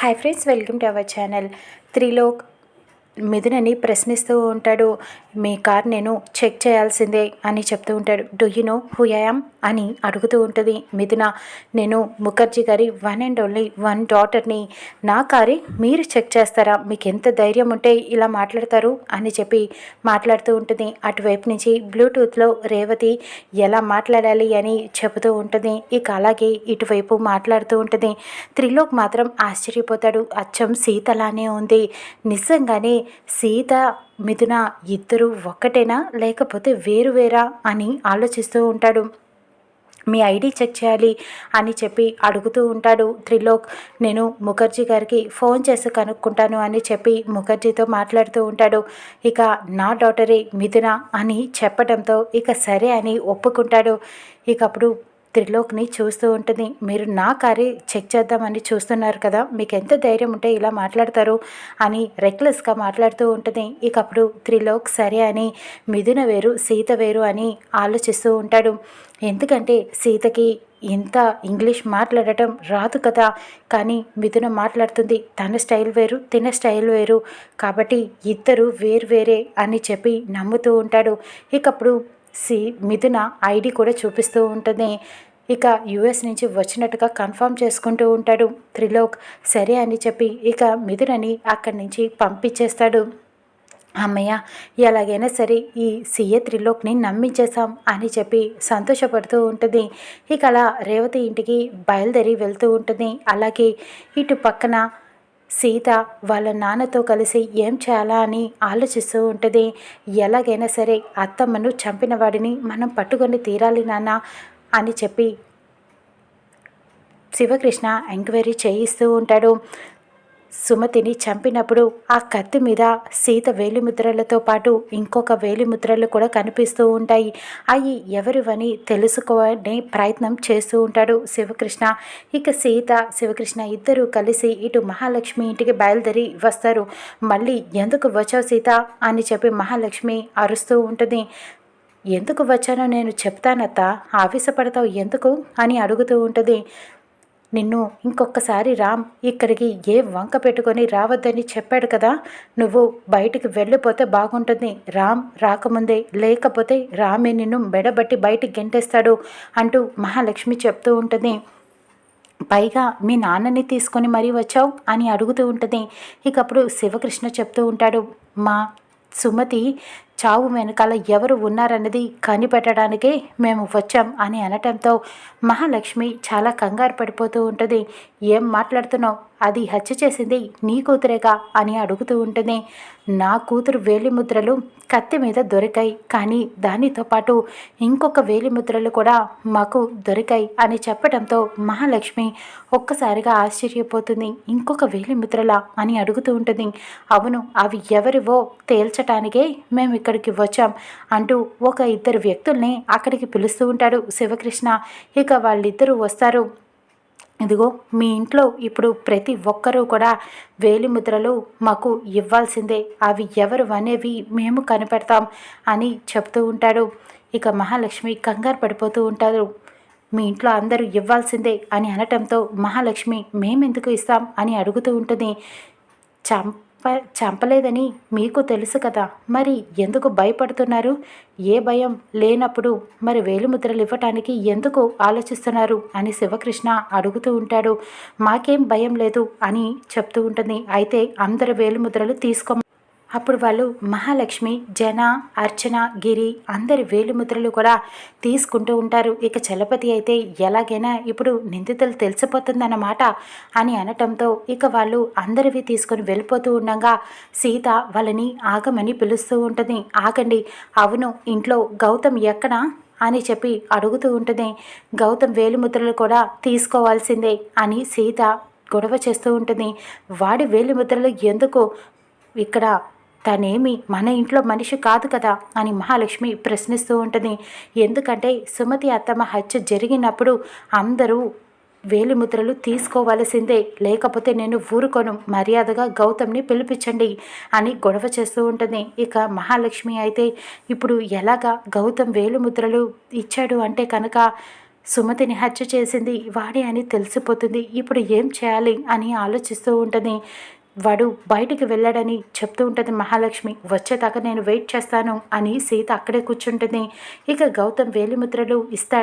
Hi friends welcome to our channel Trilok మిథునని ప్రశ్నిస్తూ ఉంటాడు మీ car నేను చెక్ చేయాల్సిందే అని చెప్తూ ఉంటాడు. Do you know who I'm అని అడుగుతూ ఉంటుంది మిథున. నేను ముఖర్జీ గారి వన్ అండ్ ఓన్లీ వన్ డాటర్ని నా కారే మీరు చెక్ చేస్తారా? మీకు ఎంత ధైర్యం ఉంటే ఇలా మాట్లాడతారు? అని చెప్పి మాట్లాడుతూ ఉంటుంది. అటువైపు నుంచి బ్లూటూత్లో రేవతి ఎలా మాట్లాడాలి? అని చెబుతూ ఉంటుంది. ఇక అలాగే ఇటువైపు మాట్లాడుతూ ఉంటుంది. త్రిలోక్ మాత్రం ఆశ్చర్యపోతాడు. అచ్చం సీతలానే ఉంది. నిజంగానే సీత మిథున ఇద్దరు ఒక్కటేనా? లేకపోతే వేరు వేరా? అని ఆలోచిస్తూ ఉంటాడు. మీ ఐడి చెక్ చేయాలి అని చెప్పి అడుగుతూ ఉంటాడు త్రిలోక్. నేను ముఖర్జీ గారికి ఫోన్ చేసి కనుక్కుంటాను అని చెప్పి ముఖర్జీతో మాట్లాడుతూ ఉంటాడు. ఇక నా డాటరే మిథున అని చెప్పడంతో ఇక సరే అని ఒప్పుకుంటాడు. ఇక అప్పుడు త్రిలోక్ని చూస్తూ ఉంటుంది. మీరు నా కారే చెక్ చేద్దామని చూస్తున్నారు కదా మీకు ఎంత ధైర్యం ఉంటే ఇలా మాట్లాడతారు అని రెక్లెస్గా మాట్లాడుతూ ఉంటుంది. ఇక అప్పుడు త్రిలోక్ సరే అని మిథున వేరు సీత వేరు అని ఆలోచిస్తూ ఉంటాడు. ఎందుకంటే సీతకి ఇంత ఇంగ్లీష్ మాట్లాడటం రాదు కదా కానీ మిథున మాట్లాడుతుంది తన స్టైల్ వేరు తిన స్టైల్ వేరు. కాబట్టి ఇద్దరు వేరు వేరే అని చెప్పి నమ్ముతూ ఉంటాడు. ఇకప్పుడు సి మిథున ఐడి కూడా చూపిస్తూ ఉంటుంది. ఇక యుఎస్ నుంచి వచ్చినట్టుగా కన్ఫర్మ్ చేసుకుంటూ ఉంటాడు త్రిలోక్. సరే అని చెప్పి ఇక మిథునని అక్కడి నుంచి పంపించేస్తాడు. అమ్మయ్య ఎలాగైనా సరే ఈ సీఏ త్రిలోక్ని నమ్మించేశాం అని చెప్పి సంతోషపడుతూ ఉంటుంది. ఇక అలా రేవతి ఇంటికి బయలుదేరి వెళ్తూ ఉంటుంది. అలాగే ఇటు పక్కన సీత వాళ్ళ నాన్నతో కలిసి ఏం చేయాలా అని ఆలోచిస్తూ ఉంటుంది. ఎలాగైనా సరే అత్తమ్మను చంపిన వాడిని మనం పట్టుకొని తీరాలి నాన్న అని చెప్పి శివకృష్ణ ఎంక్వైరీ చేయిస్తూ ఉంటాడు. సుమతిని చంపినప్పుడు ఆ కత్తి మీద సీత వేలిముద్రలతో పాటు ఇంకొక వేలిముద్రలు కూడా కనిపిస్తూ ఉంటాయి. అవి ఎవరివని తెలుసుకోవని ప్రయత్నం చేస్తూ ఉంటాడు శివకృష్ణ. ఇక సీత శివకృష్ణ ఇద్దరూ కలిసి ఇటు మహాలక్ష్మి ఇంటికి బయలుదేరి వస్తారు. మళ్ళీ ఎందుకు వచ్చావు సీత? అని చెప్పి మహాలక్ష్మి అరుస్తూ ఉంటుంది. ఎందుకు వచ్చానో నేను చెప్తానత్త. ఆవేశపడతావు ఎందుకు? అని అడుగుతూ ఉంటుంది. నిన్ను ఇంకొకసారి రామ్ ఇక్కడికి ఏ వంక పెట్టుకొని రావద్దని చెప్పాడు కదా. నువ్వు బయటికి వెళ్ళిపోతే బాగుంటుంది. రామ్ రాకముందే లేకపోతే రామే నిన్ను మెడబట్టి బయటికి గెంటేస్తాడు అంటూ మహాలక్ష్మి చెప్తూ ఉంటుంది. పైగా మీ నాన్నని తీసుకొని మరీ వచ్చావు అని అడుగుతూ ఉంటుంది. ఇకప్పుడు శివకృష్ణ చెప్తూ ఉంటాడు మా సుమతి చావు వెనకాల ఎవరు ఉన్నారన్నది కనిపెట్టడానికే మేము వచ్చాం అని అనటంతో మహాలక్ష్మి చాలా కంగారు పడిపోతూ ఉంటుంది. ఏం మాట్లాడుతున్నావు? అది హత్య చేసింది నీ కూతురేగా అని అడుగుతూ ఉంటుంది నా కూతురు వేలిముద్రలు కత్తి మీద దొరికాయి. కానీ దానితో పాటు ఇంకొక వేలిముద్రలు కూడా మాకు దొరికాయి అని చెప్పడంతో మహాలక్ష్మి ఒక్కసారిగా ఆశ్చర్యపోతుంది. ఇంకొక వేలిముద్రలా అని అడుగుతూ ఉంటుంది. అవును అవి ఎవరివో తేల్చటానికే మేము ఇక్కడికి వచ్చాం అంటూ ఒక ఇద్దరు వ్యక్తుల్ని అక్కడికి పిలుస్తూ ఉంటాడు శివకృష్ణ. ఇక వాళ్ళిద్దరూ వస్తారు. ఇదిగో మీ ఇంట్లో ఇప్పుడు ప్రతి ఒక్కరూ కూడా వేలిముద్రలు మాకు ఇవ్వాల్సిందే. అవి ఎవరు అనేవి మేము కనిపెడతాం అని చెప్తూ ఉంటాడు. ఇక మహాలక్ష్మి కంగారు పడిపోతూ ఉంటారు. మీ ఇంట్లో అందరూ ఇవ్వాల్సిందే అని అనటంతో మహాలక్ష్మి మేమెందుకు ఇస్తాం అని అడుగుతూ ఉంటుంది. చం చంపలేదని మీకు తెలుసు కదా. మరి ఎందుకు భయపడుతున్నారు? ఏ భయం లేనప్పుడు మరి వేలిముద్రలు ఇవ్వటానికి ఎందుకు ఆలోచిస్తున్నారు? అని శివకృష్ణ అడుగుతూ ఉంటాడు. మాకేం భయం లేదు అని చెప్తూ ఉంటుంది. అయితే అందరు వేలిముద్రలు తీసుకో అప్పుడు వాళ్ళు మహాలక్ష్మి జన అర్చన గిరి అందరి వేలుముద్రలు కూడా తీసుకుంటూ ఉంటారు. ఇక చలపతి అయితే ఎలాగైనా ఇప్పుడు నిందితులు తెలిసిపోతుందన్నమాట అని అనటంతో ఇక వాళ్ళు అందరివి తీసుకొని వెళ్ళిపోతూ ఉండగా సీత వాళ్ళని ఆగమని పిలుస్తూ ఉంటుంది. ఆగండి అవును ఇంట్లో గౌతమ్ ఎక్కడ అని చెప్పి అడుగుతూ ఉంటుంది. గౌతమ్ వేలిముద్రలు కూడా తీసుకోవాల్సిందే అని సీత గొడవ చేస్తూ ఉంటుంది. వాడి వేలిముద్రలు ఎందుకు ఇక్కడ తనేమి మన ఇంట్లో మనిషి కాదు కదా అని మహాలక్ష్మి ప్రశ్నిస్తూ ఉంటుంది. ఎందుకంటే సుమతి అత్తమ్మ హత్య జరిగినప్పుడు అందరూ వేలిముద్రలు తీసుకోవలసిందే. లేకపోతే నేను ఊరుకోను. మర్యాదగా గౌతమ్ని పిలిపించండి అని గొడవ చేస్తూ ఉంటుంది. ఇక మహాలక్ష్మి అయితే ఇప్పుడు ఎలాగా గౌతమ్ వేలిముద్రలు ఇచ్చాడు అంటే కనుక సుమతిని హత్య చేసింది వాడే అని తెలిసిపోతుంది. ఇప్పుడు ఏం చేయాలి అని ఆలోచిస్తూ ఉంటుంది. వాడు బయటికి వెళ్ళాడని చెప్తూ ఉంటుంది మహాలక్ష్మి. వచ్చేదాకా నేను వెయిట్ చేస్తాను అని సీత అక్కడే కూర్చుంటుంది. ఇక గౌతమ్ వేలిముద్రలు ఇస్తాడు.